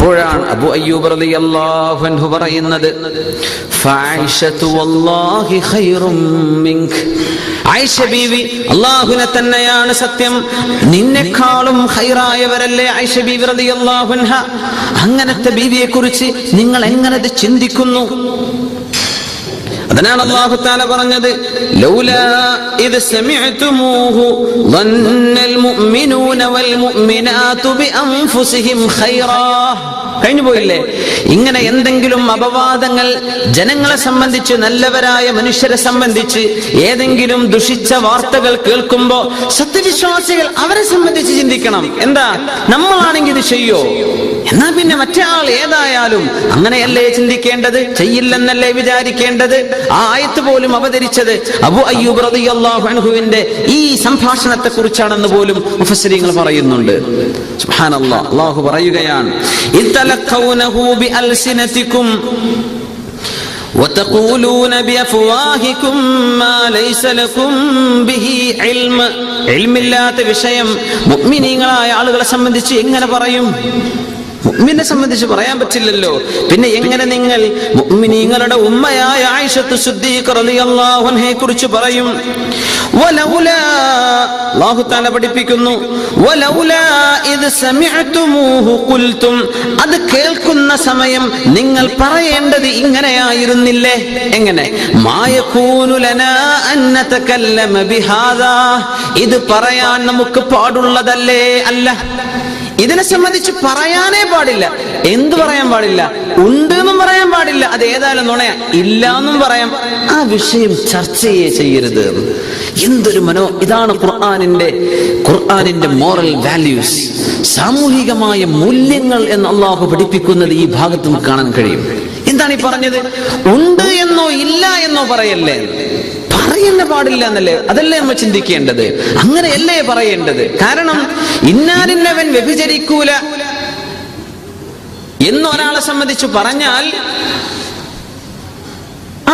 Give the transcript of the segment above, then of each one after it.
അപ്പോഴാണ് അബു അയ്യൂബ് റളിയല്ലാഹു അൻഹു പറയുന്നത് ഫായിഷതു വല്ലാഹി ഖൈറും മിൻക്. ആയിഷ ബീവി അള്ളാഹുവിനെ തന്നെയാണ് സത്യം. നിന്നെക്കാളും ഹൈറായവരല്ലേ ആയിഷ ബീവി റളിയല്ലാഹു അൻഹ? അങ്ങനത്തെ ബീവിയെ കുറിച്ച് നിങ്ങൾ എങ്ങനെ ചിന്തിക്കുന്നു? അതിനാണ് അള്ളാഹു താല പറഞ്ഞത് ലൗലാ ഇത് മുഅ്മിനൂന വൽ കഴിഞ്ഞു പോയില്ലേ? ഇങ്ങനെ എന്തെങ്കിലും അപവാദങ്ങൾ ജനങ്ങളെ സംബന്ധിച്ച് നല്ലവരായ മനുഷ്യരെ സംബന്ധിച്ച് ഏതെങ്കിലും ദുഷിച്ച വാർത്തകൾ കേൾക്കുമ്പോ സത്യവിശ്വാസികൾ അവരെ സംബന്ധിച്ച് ചിന്തിക്കണം. എന്താ? നമ്മളാണെങ്കിൽ ഇത് ചെയ്യോ? എന്നാ പിന്നെ മറ്റേ ആൾ ഏതായാലും അങ്ങനെയല്ലേ ചിന്തിക്കേണ്ടത് ചെയ്യില്ലെന്നല്ലേ വിചാരിക്കേണ്ടത് ആ ആയത്ത് പോലും അവതരിച്ചത് അബു അയ്യൂബ് റളിയല്ലാഹു അൻഹുവിന്റെ ഈ സംഭാഷണത്തെ കുറിച്ചാണെന്ന് പോലും മുഫസ്സിരിങ്ങൾ പറയുന്നുണ്ട് സുബ്ഹാനല്ലാഹ് അല്ലാഹു പറയുകയാണ് ഇത്തലഖൗനഹു ബിഅൽസിനതികും وتقولون بأفواهكم ما ليس لكم به علم ഇൽമില്ലാത്ത വിഷയം മുഅ്മിനീങ്ങളായ ആളുകളെ സംബന്ധിച്ച് എങ്ങനെ പറയും മുഅ്മിനെ സംബന്ധിച്ച് പറയാൻ പറ്റില്ലല്ലോ. പിന്നെ എങ്ങനെ നിങ്ങൾ മുഅ്മിനീങ്ങളുടെ ഉമ്മയായ ആയിഷത്തു സിദ്ദീഖ് റളിയല്ലാഹു അൻഹയെ കുറിച്ച് പറയും? വലൗലാ അല്ലാഹു തആല പഠിപ്പിക്കുന്നു. വലൗലാ ഇദ് സമിഅ്തുമൂഹു ഖുൽതും അത് കേൾക്കുന്ന സമയം നിങ്ങൾ പറയേണ്ടത് ഇങ്ങനെയായിരുന്നില്ലേ? എങ്ങനെ? മായകൂനു ലനാ അൻ ബിഹാദാ ഇത് പറയാൻ നമുക്ക് പാടുള്ളതല്ലേ? അല്ല. ഇതിനെ സംബന്ധിച്ച് പറയാനേ പാടില്ല. എന്തു പറയാൻ പാടില്ല? ഉണ്ട് എന്നും പറയാൻ പാടില്ല. അത് ഏതായാലും നുണയാ. ഇല്ല എന്നും പറയാം ആ വിഷയം ചർച്ചയെ ചെയ്യരുത്. എന്തൊരു മനോ ഇതാണ് ഖുർആാനിന്റെ ഖുർആാനിന്റെ മോറൽ വാല്യൂസ്. സാമൂഹികമായ മൂല്യങ്ങൾ എന്ന് അള്ളാഹു പഠിപ്പിക്കുന്നത് ഈ ഭാഗത്ത് നമുക്ക് കാണാൻ കഴിയും. എന്താണ് ഈ പറഞ്ഞത്? ഉണ്ട് എന്നോ ഇല്ല എന്നോ പറയല്ലേ? പറയുന്ന പാടില്ല എന്നല്ലേ? അതല്ലേ നമ്മൾ ചിന്തിക്കേണ്ടത്? അങ്ങനെയല്ലേ പറയേണ്ടത്? കാരണം ഇന്നാലിന്നവൻ വ്യഭിചരിക്കൂല. എന്നൊരാളെ സംബന്ധിച്ച് പറഞ്ഞാൽ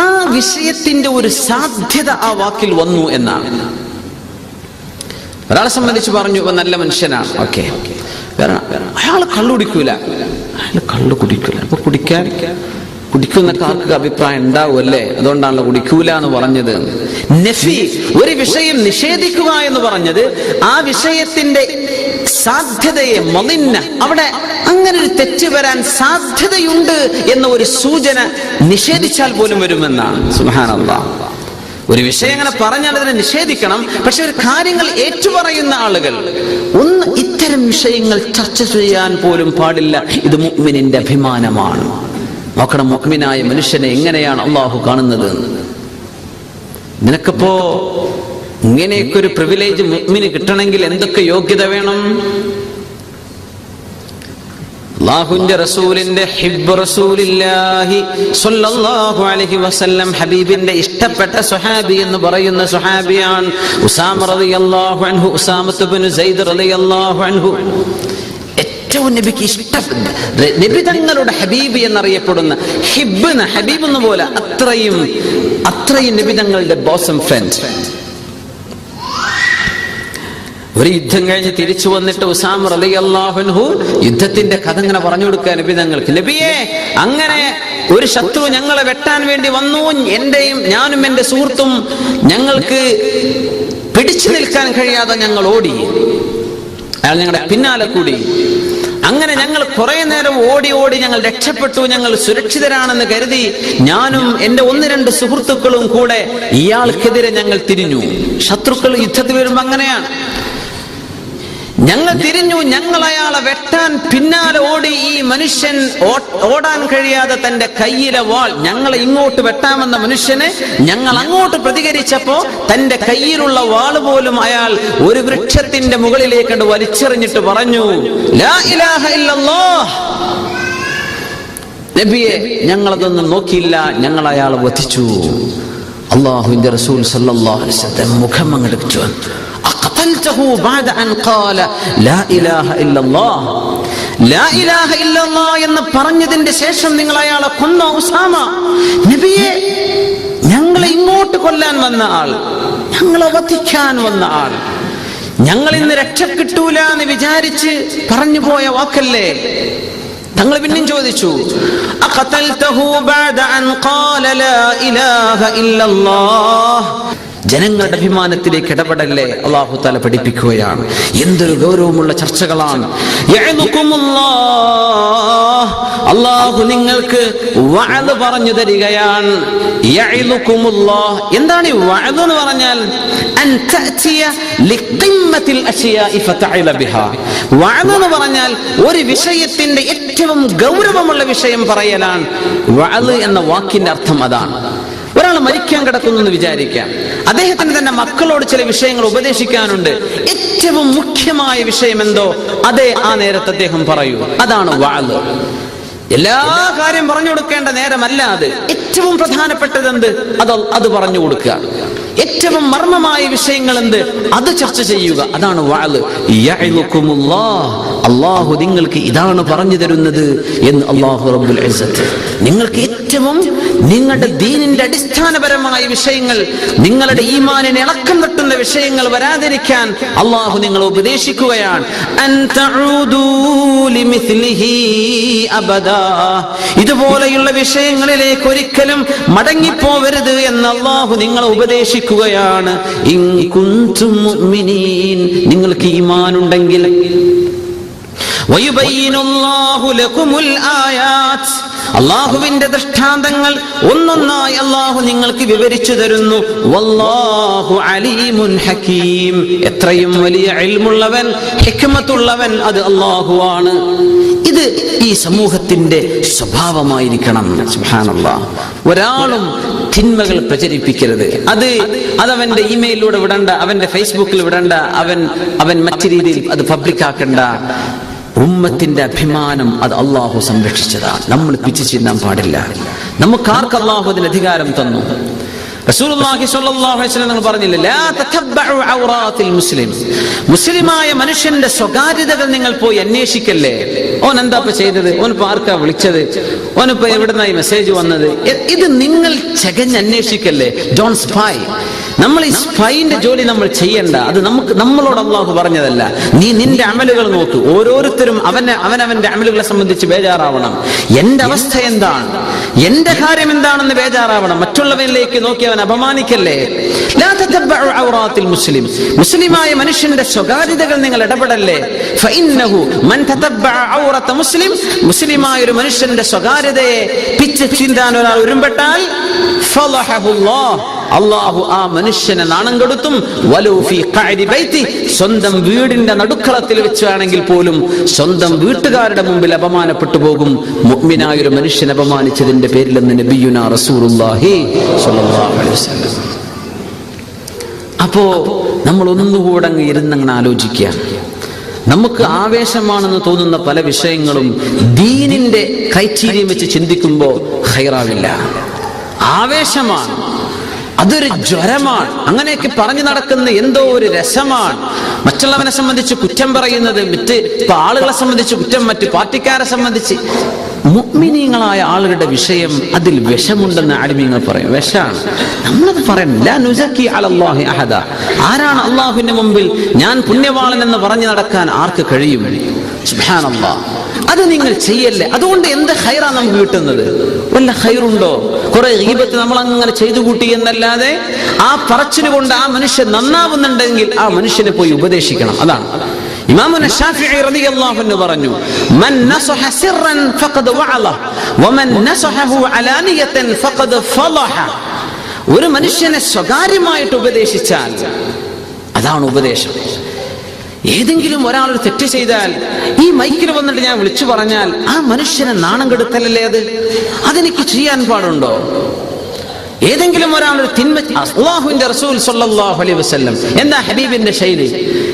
ആ വിഷയത്തിന്റെ ഒരു സാധ്യത ആ വാക്കിൽ വന്നു എന്നാണ്. ഒരാളെ സംബന്ധിച്ച് പറഞ്ഞു ഇപ്പൊ നല്ല മനുഷ്യനാണ്. ഓക്കെ. അയാൾ കള്ളു കുടിക്കൂല അയാൾ കള്ളു കുടിക്കൂല. അപ്പൊ കുടിക്കാൻ കുടിക്കുന്നൊക്കെ ആർക്ക് അഭിപ്രായം ഉണ്ടാവുമല്ലേ? അതുകൊണ്ടാണല്ലോ കുടിക്കൂല എന്ന് പറഞ്ഞത്. നഫി ഒരു വിഷയം നിഷേധിക്കുക എന്ന് പറഞ്ഞത് ആ വിഷയത്തിന്റെ സാധ്യതയെ മൊലിന്ന അവിടെ അങ്ങനെ ഒരു തെറ്റ് വരാൻ സാധ്യതയുണ്ട് എന്ന ഒരു സൂചന നിഷേധിച്ചാൽ പോലും വരുമെന്നാണ്. സുഹാനന്ദ ഒരു വിഷയം അങ്ങനെ പറഞ്ഞാൽ അതിനെ നിഷേധിക്കണം. പക്ഷെ ഒരു കാര്യങ്ങൾ ഏറ്റുപറയുന്ന ആളുകൾ ഒന്ന് ഇത്തരം വിഷയങ്ങൾ ചർച്ച ചെയ്യാൻ പോലും പാടില്ല. ഇത് മുഗ്മിനിന്റെ അഭിമാനമാണ്. നോക്കണം മുഖ്മിനായ മനുഷ്യനെ എങ്ങനെയാണ് അള്ളാഹു കാണുന്നത്? നിനക്കിപ്പോ ഇങ്ങനെയൊക്കെ ഒരു പ്രിവിലേജ് മുഖ്മിന് കിട്ടണമെങ്കിൽ എന്തൊക്കെ യോഗ്യത വേണം? അള്ളാഹുവിന്റെ റസൂലിന്റെ ഹിബ് റസൂലില്ലാഹി സ്വല്ലല്ലാഹു അലൈഹി വസല്ലം ഹബീബിന്റെ ഇഷ്ടപ്പെട്ട സ്വഹാബി എന്ന് പറയുന്ന സ്വഹാബിയാണ് ഉസാമ റളിയല്ലാഹു അൻഹു ഉസാമത്ത് ബിൻ റളിയല്ലാഹു അൻഹു. ഏറ്റവും നബിക്ക് ഇഷ്ടപ്പെട്ട നബി തങ്ങളുടെ ഹബീബ് എന്നറിയപ്പെടുന്ന ഹിബ് ഹബീബ് എന്ന പോലെ അത്രയും അത്രയും നബി തങ്ങളുടെ ബോസം ഫ്രണ്ട് ഒരു യുദ്ധം കഴിഞ്ഞ് തിരിച്ചു വന്നിട്ട് ഉസാം റലി അള്ളാഹുൻഹു യുദ്ധത്തിന്റെ കഥ ഇങ്ങനെ പറഞ്ഞു കൊടുക്കുക നബി തങ്ങൾക്ക് നബിയെ അങ്ങനെ ഒരു ശത്രു ഞങ്ങളെ വെട്ടാൻ വേണ്ടി വന്നു. എന്റെയും ഞാനും എന്റെ സുഹൃത്തും ഞങ്ങൾക്ക് പിടിച്ചു നിൽക്കാൻ കഴിയാതെ ഞങ്ങൾ ഓടി. അയാൾ ഞങ്ങളുടെ പിന്നാലെ കൂടി. അങ്ങനെ ഞങ്ങൾ കുറെ നേരം ഓടി ഓടി ഞങ്ങൾ രക്ഷപ്പെട്ടു ഞങ്ങൾ സുരക്ഷിതരാണെന്ന് കരുതി ഞാനും എന്റെ ഒന്ന് രണ്ട് സുഹൃത്തുക്കളും കൂടെ ഇയാൾക്കെതിരെ ഞങ്ങൾ തിരിഞ്ഞു. ശത്രുക്കൾ യുദ്ധത്തിൽ വരുമ്പോ അങ്ങനെയാണ്. ഞങ്ങൾ തിരിഞ്ഞു ഞങ്ങൾ അയാളെ വെട്ടാൻ പിന്നാലെ ഓടി ഈ മനുഷ്യൻ ഓടാൻ കഴിയാതെ തന്റെ കയ്യിലെ വാൾ ഞങ്ങൾ ഇങ്ങോട്ട് വെട്ടാമെന്ന മനുഷ്യനെ ഞങ്ങൾ അങ്ങോട്ട് പ്രതികരിച്ചപ്പോ തന്റെ കയ്യിലുള്ള വാൾ പോലും അയാൾ ഒരു വൃക്ഷത്തിന്റെ മുകളിലേക്ക് വലിച്ചെറിഞ്ഞിട്ട് പറഞ്ഞു നബിയെ ഞങ്ങളതൊന്നും നോക്കിയില്ല ഞങ്ങൾ അയാളെ വധിച്ചു. അള്ളാഹുവിന്റെ റസൂൽ മുഖം അങ്ങെടുത്തു أقتلته بعد أن قال لا إله إلا الله لا إله إلا الله എന്ന് പറഞ്ഞതിന്റെ ശേഷം നിങ്ങൾ അയാളെ കൊന്ന ഉസാമ നബിയെ ഞങ്ങളെ ഇങ്ങോട്ട് കൊല്ലാൻ വന്ന ആൾ ഞങ്ങളെ വധിക്കാൻ വന്ന ആൾ ഞങ്ങൾ ഇന്ന് രക്ഷ കിട്ടൂല എന്ന് വിചാരിച്ച് പറഞ്ഞു പോയ വാക്കല്ലേ തങ്ങൾ പിന്നെയും ചോദിച്ചു "അഖതൽതഹു ബഅദ അൻ ഖാല ലാ ഇലാഹ ഇല്ലല്ലാഹ്?" ജനങ്ങളുടെ അഭിമാനത്തിലേക്ക് ഇടപെടല്ലേ അള്ളാഹു താല പഠിപ്പിക്കുകയാണ്. എന്തൊരു ഗൗരവമുള്ള ചർച്ചകളാണ്. അള്ളാഹു നിങ്ങൾക്ക് വഅദ് പറഞ്ഞു തരികയാണ്. എന്താണ് ഈ വഅദ് എന്ന് പറഞ്ഞാൽ? അൻ ബിഹാ. എന്ന് പറഞ്ഞാൽ ഒരു വിഷയത്തിന്റെ ഏറ്റവും ഗൗരവമുള്ള വിഷയം പറയലാണ്. വഅദ് എന്ന വാക്കിന്റെ അർത്ഥം അതാണ്. ഒരാൾ മരിക്കാൻ കിടക്കുന്നു എന്ന് വിചാരിക്കാം. അദ്ദേഹത്തിന് തന്നെ മക്കളോട് ചില വിഷയങ്ങൾ ഉപദേശിക്കാനുണ്ട്. ഏറ്റവും മുഖ്യമായ വിഷയം എന്തോ? അതേ ആ നേരത്തെ അദ്ദേഹം പറയൂ. അതാണ് വാൾ എല്ലാ കാര്യം പറഞ്ഞു കൊടുക്കേണ്ട നേരമല്ല അത്. ഏറ്റവും പ്രധാനപ്പെട്ടത് എന്ത് അത് അത് പറഞ്ഞു കൊടുക്കുക. ഏറ്റവും മർമ്മമായ വിഷയങ്ങൾ എന്ത് അത് ചർച്ച ചെയ്യുക. അതാണ്. അള്ളാഹു നിങ്ങൾക്ക് ഇതാണ് പറഞ്ഞു തരുന്നത് എന്ന് അള്ളാഹു റബ്ബുൽ നിങ്ങൾക്ക് ഏറ്റവും നിങ്ങളുടെ ദീനിന്റെ അടിസ്ഥാനപരമായ വിഷയങ്ങൾ നിങ്ങളുടെ ഈമാനിനെ ഇളക്കം തട്ടുന്ന വിഷയങ്ങൾ വരാതിരിക്കാൻ അള്ളാഹു നിങ്ങളെ ഉപദേശിക്കുകയാണ്. ഇതുപോലെയുള്ള വിഷയങ്ങളിലേക്ക് ഒരിക്കലും മടങ്ങിപ്പോവരുത് എന്ന് അള്ളാഹു നിങ്ങളെ ഉപദേശിക്കുകയാണ് മുഅ്മിനീൻ. നിങ്ങൾക്ക് ഈമാനുണ്ടെങ്കിൽ. അള്ളാഹുവിന്റെ ദൃഷ്ടാന്തങ്ങൾ ഒന്നൊന്നായി അള്ളാഹു നിങ്ങൾക്ക് വിവരിച്ചു തരുന്നു. വല്ലാഹു അലീമുൻ ഹക്കീം. എത്രയും വലിയ അൽമുള്ളവൻ ഹിക്മത്തുള്ളവൻ അത് അള്ളാഹുവാണ് ഇത് ഈ സമൂഹത്തിന്റെ സ്വഭാവമായിരിക്കണം. ഒരാളും തിന്മകൾ പ്രചരിപ്പിക്കരുത്. അത് അത് അവന്റെ ഇമെയിലിലൂടെ വിടണ്ട അവന്റെ ഫേസ്ബുക്കിൽ വിടണ്ട അവൻ അവൻ മറ്റു രീതിയിൽ അത് പബ്ലിക് ആക്കണ്ട. ഉമ്മത്തിന്റെ അഭിമാനം അത് അള്ളാഹു സംരക്ഷിച്ചതാണ് നമ്മൾ പിച്ചു ചിന്താൻ പാടില്ല. നമുക്ക് ആർക്ക് അള്ളാഹു അതിന് അധികാരം തന്നു? നിങ്ങൾ പറഞ്ഞില്ലേ മുസ്ലിം. മുസ്ലിമായ മനുഷ്യന്റെ സ്വകാര്യതകൾ നിങ്ങൾ പോയി അന്വേഷിക്കല്ലേ? ഓൻ എന്താ ഇപ്പൊ ചെയ്തത്? ഓൻ ഇപ്പൊ ആർക്കാ വിളിച്ചത്? ഓൻ ഇപ്പൊ എവിടുന്നായി മെസ്സേജ് വന്നത്? ഇത് നിങ്ങൾ ചകഞ്ഞ് അന്വേഷിക്കല്ലേ? ഡോൺ സ്പൈ നമ്മൾ ഈ സ്പൈന്റെ ജോലി നമ്മൾ ചെയ്യണ്ട. അത് നമുക്ക് നമ്മളോട് അള്ളാഹു പറഞ്ഞതല്ല. നീ നിന്റെ അമലുകൾ നോക്ക്. ഓരോരുത്തരും അവനെ അവനവന്റെ അമലുകളെ സംബന്ധിച്ച് ബേജാറാവണം. എന്റെ അവസ്ഥ എന്താണ്? എന്റെ കാര്യം എന്താണെന്ന് ബേജാറാവണം. മറ്റുള്ളവരിലേക്ക് നോക്കി അവൻ അപമാനിക്കല്ലേ? മുസ്ലിം. മുസ്ലിമായ മനുഷ്യന്റെ സ്വകാര്യതകൾ നിങ്ങൾ ഇടപെടല്ലേ? മുസ്ലിം. മുസ്ലിമായ ഒരു മനുഷ്യന്റെ സ്വകാര്യതയെ പിച്ച് ചിന്താൻ ഒരാൾ ഉരുമ്പെട്ടാൽ അള്ളാഹു ആ മനുഷ്യനെ നാണം കെടുത്തും. സ്വന്തം വീടിന്റെ നടുക്കളത്തിൽ വെച്ചാണെങ്കിൽ പോലും സ്വന്തം വീട്ടുകാരുടെ മുമ്പിൽ അപമാനപ്പെട്ടു പോകും. മുഅ്മിനായ ഒരു മനുഷ്യനെ അപമാനിച്ചതിന്റെ പേരിലെന്ന് നബിയുന വസല്ലം. അപ്പോ നമ്മൾ ഒന്നുകൂടെ അങ്ങ് ഇരുന്നങ്ങനെ ആലോചിക്കുക. നമുക്ക് ആവേശമാണെന്ന് തോന്നുന്ന പല വിഷയങ്ങളും ദീനിന്റെ ക്രൈറ്റീരിയം വെച്ച് ചിന്തിക്കുമ്പോൾ ഹൈറാവില്ല. ആവേശമാണ്. അതൊരു ജ്വരമാണ്. അങ്ങനെയൊക്കെ പറഞ്ഞു നടക്കുന്ന എന്തോ ഒരു രസമാണ്. മറ്റുള്ളവനെ സംബന്ധിച്ച് കുറ്റം പറയുന്നത് മറ്റ് ഇപ്പൊ ആളുകളെ സംബന്ധിച്ച് കുറ്റം മറ്റ് പാർട്ടിക്കാരെ സംബന്ധിച്ച് മുഗ്മിനീങ്ങളായ ആളുകളുടെ വിഷയം അതിൽ വിഷമുണ്ടെന്ന് ആലിമീങ്ങൾ പറയും. വിഷമാണ് നമ്മളത് പറയണം ലാ നുസക്കി അഹദ. ആരാണ് അള്ളാഹുവിന്റെ മുമ്പിൽ ഞാൻ പുണ്യവാളൻ എന്ന് പറഞ്ഞു നടക്കാൻ ആർക്ക് കഴിയും? സുബ്ഹാനല്ലാഹ് അത് നിങ്ങൾ ചെയ്യല്ലേ? അതുകൊണ്ട് എന്ത് ഹൈറാ നമുക്ക് കിട്ടുന്നത്? വല്ല ഹൈറുണ്ടോ കുറെ ഈപത്ത് നമ്മൾ അങ്ങനെ ചെയ്തു കൂട്ടി എന്നല്ലാതെ ആ പറച്ചിന് കൊണ്ട് ആ മനുഷ്യൻ നന്നാവുന്നുണ്ടെങ്കിൽ ആ മനുഷ്യനെ പോയി ഉപദേശിക്കണം. അതാണ്. റളിയല്ലാഹു അൻഹു പറഞ്ഞു മൻ നസഹ സിർറൻ വഅല നസഹഹു അലാനിയതൻ ഒരു മനുഷ്യനെ സ്വകാര്യമായിട്ട് ഉപദേശിച്ചാൽ അതാണ് ഉപദേശം. ഏതെങ്കിലും ഒരാൾ ഒരു തെറ്റ് ചെയ്താൽ ഈ മൈക്കിൽ വന്നിട്ട് ഞാൻ വിളിച്ചു പറഞ്ഞാൽ ആ മനുഷ്യനെ നാണം കെടുത്തലല്ലേ അത്? അതെനിക്ക് ചെയ്യാൻ പാടുണ്ടോ? ഏതെങ്കിലും ഒരാൾ ഒരു തിന്മ അള്ളാഹുവിന്റെ റസൂൽ സല്ലല്ലാഹു അലൈഹി വസല്ലം. എന്താ ഹബീബിന്റെ ശൈലി?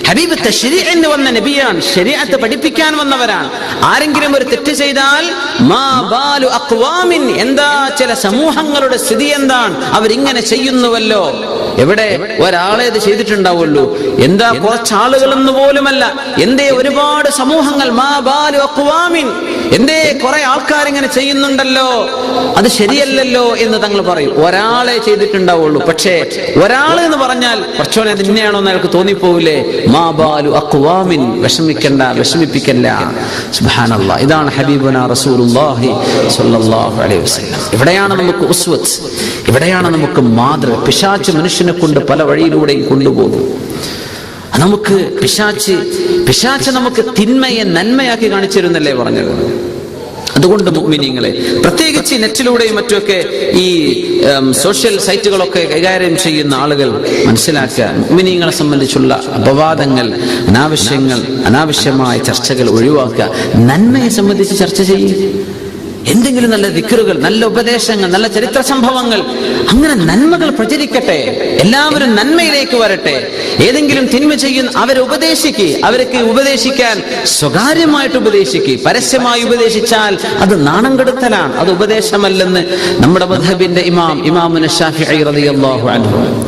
ഹബീബ് തശ്രീഇന് വന്ന നബിയാണ്. ശരീഅത്ത് പഠിപ്പിക്കാൻ വന്നവരാണ്. ആരെങ്കിലും ഒരു തെറ്റ് ചെയ്താൽ മാ ബാലു അഖ്വാമിൻ. എന്താ ചില സമൂഹങ്ങളുടെ സ്ഥിതി എന്താണ്? അവരിങ്ങനെ ചെയ്യുന്നുവല്ലോ. എവിടെ? ഒരാളെ ഇത് ചെയ്തിട്ടുണ്ടാവുള്ളൂ. എന്താ കുറച്ച് എന്ന് പോലുമല്ല. എന്തേ ഒരുപാട് സമൂഹങ്ങൾ മാ ബാലു അഖ്വാമിൻ. എന്തേ കുറെ ആൾക്കാർ ഇങ്ങനെ ചെയ്യുന്നുണ്ടല്ലോ. അത് ശരിയല്ലല്ലോ എന്ന് തങ്ങൾ പറയും. ഒരാളെ ചെയ്തിട്ടുണ്ടാവുള്ളൂ. പക്ഷേ ഒരാൾ എന്ന് പറഞ്ഞാൽ കുറച്ചോനെ നിന്നെയാണോ എന്ന് അയാൾക്ക് തോന്നിപ്പോവില്ലേ മാ ബാലു അക്വാമിൻ വിഷമിക്കണ്ട വിഷമിപ്പിക്കല്ല. സുബാനല്ല ഇതാണ് ഹബീബുന റസൂലുള്ളാഹി സ്വല്ലല്ലാഹു അലൈഹി വസല്ലം. ഇവിടെയാണ് നമുക്ക് ഉസ്വത്ത്. ഇവിടെയാണ് നമുക്ക് മാതൃ. പിശാച്ച് മനുഷ്യനെ കൊണ്ട് പല വഴിയിലൂടെയും കൊണ്ടുപോകും നമുക്ക് പിശാച്ച് പിശാച്ച് നമുക്ക് തിന്മയെ നന്മയാക്കി കാണിച്ചിരുന്നല്ലേ പറഞ്ഞത്? അതുകൊണ്ട് മുഗ്മിനിങ്ങളെ പ്രത്യേകിച്ച് നെറ്റിലൂടെയും മറ്റുമൊക്കെ ഈ സോഷ്യൽ സൈറ്റുകളൊക്കെ കൈകാര്യം ചെയ്യുന്ന ആളുകൾ മനസ്സിലാക്കുക. മിനിങ്ങളെ സംബന്ധിച്ചുള്ള അപവാദങ്ങൾ അനാവശ്യങ്ങൾ അനാവശ്യമായ ചർച്ചകൾ ഒഴിവാക്കുക. നന്മയെ സംബന്ധിച്ച് ചർച്ച ചെയ്യും. എന്തെങ്കിലും നല്ല ദിക്കറുകൾ നല്ല ഉപദേശങ്ങൾ നല്ല ചരിത്ര സംഭവങ്ങൾ അങ്ങനെ നന്മകൾ പ്രചരിക്കട്ടെ. എല്ലാവരും നന്മയിലേക്ക് വരട്ടെ. ഏതെങ്കിലും തിന്മ ചെയ്യുന്ന അവരെ ഉപദേശിക്ക്. അവർക്ക് ഉപദേശിക്കാൻ സ്വകാര്യമായിട്ട് ഉപദേശിക്ക്. പരസ്യമായി ഉപദേശിച്ചാൽ അത് നാണം കെടുത്തലാണ്. അത് ഉപദേശമല്ലെന്ന് നമ്മുടെ മധബിന്റെ ഇമാം ഇമാമുന ഷാഫി റളിയല്ലാഹു അൻഹു.